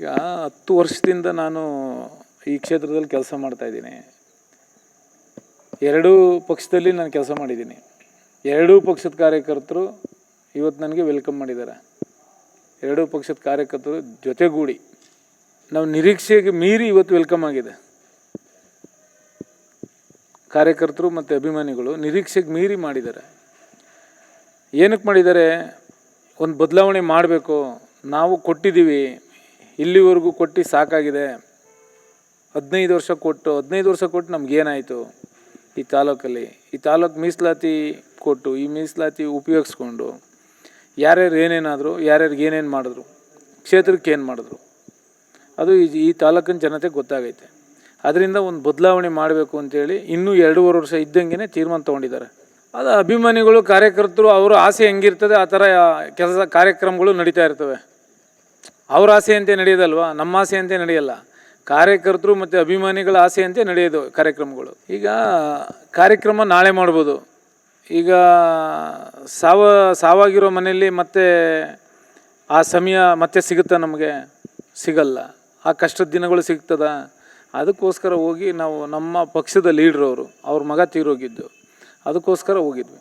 ಈಗ ಹತ್ತು ವರ್ಷದಿಂದ ನಾನು ಈ ಕ್ಷೇತ್ರದಲ್ಲಿ ಕೆಲಸ ಮಾಡ್ತಾಯಿದ್ದೀನಿ ಎರಡೂ ಪಕ್ಷದಲ್ಲಿ ನಾನು ಕೆಲಸ ಮಾಡಿದ್ದೀನಿ. ಎರಡೂ ಪಕ್ಷದ ಕಾರ್ಯಕರ್ತರು ಇವತ್ತು ನನಗೆ ವೆಲ್ಕಮ್ ಮಾಡಿದ್ದಾರೆ. ಎರಡೂ ಪಕ್ಷದ ಕಾರ್ಯಕರ್ತರು ಜೊತೆಗೂಡಿ ನಾವು ನಿರೀಕ್ಷೆಗೆ ಮೀರಿ ಇವತ್ತು ವೆಲ್ಕಮ್ ಆಗಿದೆ. ಕಾರ್ಯಕರ್ತರು ಮತ್ತು ಅಭಿಮಾನಿಗಳು ನಿರೀಕ್ಷೆಗೆ ಮೀರಿ ಮಾಡಿದ್ದಾರೆ. ಏನಕ್ಕೆ ಮಾಡಿದ್ದಾರೆ? ಒಂದು ಬದಲಾವಣೆ ಮಾಡಬೇಕು. ನಾವು ಕೊಟ್ಟಿದ್ದೀವಿ. ಇಲ್ಲಿವರೆಗೂ ಕೊಟ್ಟು ಸಾಕಾಗಿದೆ. ಹದಿನೈದು ವರ್ಷ ಕೊಟ್ಟು, ಹದಿನೈದು ವರ್ಷ ಕೊಟ್ಟು ನಮಗೇನಾಯಿತು ಈ ತಾಲೂಕಲ್ಲಿ, ಈ ತಾಲೂಕು ಮೀಸಲಾತಿ ಕೊಟ್ಟು, ಈ ಮೀಸಲಾತಿ ಉಪಯೋಗಿಸ್ಕೊಂಡು ಯಾರ್ಯಾರು ಏನೇನಾದರೂ, ಯಾರ್ಯಾರಿಗೆ ಏನೇನು ಮಾಡಿದ್ರು, ಕ್ಷೇತ್ರಕ್ಕೆ ಏನು ಮಾಡಿದ್ರು, ಅದು ಈ ಈ ತಾಲೂಕಿನ ಜನತೆ ಗೊತ್ತಾಗೈತೆ. ಅದರಿಂದ ಒಂದು ಬದಲಾವಣೆ ಮಾಡಬೇಕು ಅಂತೇಳಿ ಇನ್ನೂ ಎರಡೂವರೆ ವರ್ಷ ಇದ್ದಂಗೆ ತೀರ್ಮಾನ ತೊಗೊಂಡಿದ್ದಾರೆ. ಅದು ಅಭಿಮಾನಿಗಳು, ಕಾರ್ಯಕರ್ತರು, ಅವರ ಆಸೆ ಹೆಂಗಿರ್ತದೆ, ಆ ಥರ ಕೆಲಸ, ಕಾರ್ಯಕ್ರಮಗಳು ನಡೀತಾ ಇರ್ತವೆ. ಅವ್ರ ಆಸೆಯಂತೆ ನಡೆಯೋದಲ್ವ? ನಮ್ಮ ಆಸೆಯಂತೆ ನಡೆಯಲ್ಲ. ಕಾರ್ಯಕರ್ತರು ಮತ್ತು ಅಭಿಮಾನಿಗಳ ಆಸೆ ಅಂತೆ ನಡೆಯೋದು ಕಾರ್ಯಕ್ರಮಗಳು. ಈಗ ಕಾರ್ಯಕ್ರಮ ನಾಳೆ ಮಾಡ್ಬೋದು. ಈಗ ಸಾವ, ಸಾವಾಗಿರೋ ಮನೆಯಲ್ಲಿ ಮತ್ತೆ ಆ ಸಮಯ ಮತ್ತೆ ಸಿಗುತ್ತಾ ನಮಗೆ? ಸಿಗಲ್ಲ. ಆ ಕಷ್ಟದ ದಿನಗಳು ಸಿಗ್ತದ? ಅದಕ್ಕೋಸ್ಕರ ಹೋಗಿ ನಾವು ನಮ್ಮ ಪಕ್ಷದ ಲೀಡ್ರ್ ಅವರು, ಅವ್ರ ಮಗ ತೀರೋಗಿದ್ದು. ಅದಕ್ಕೋಸ್ಕರ ಹೋಗಿದ್ವಿ.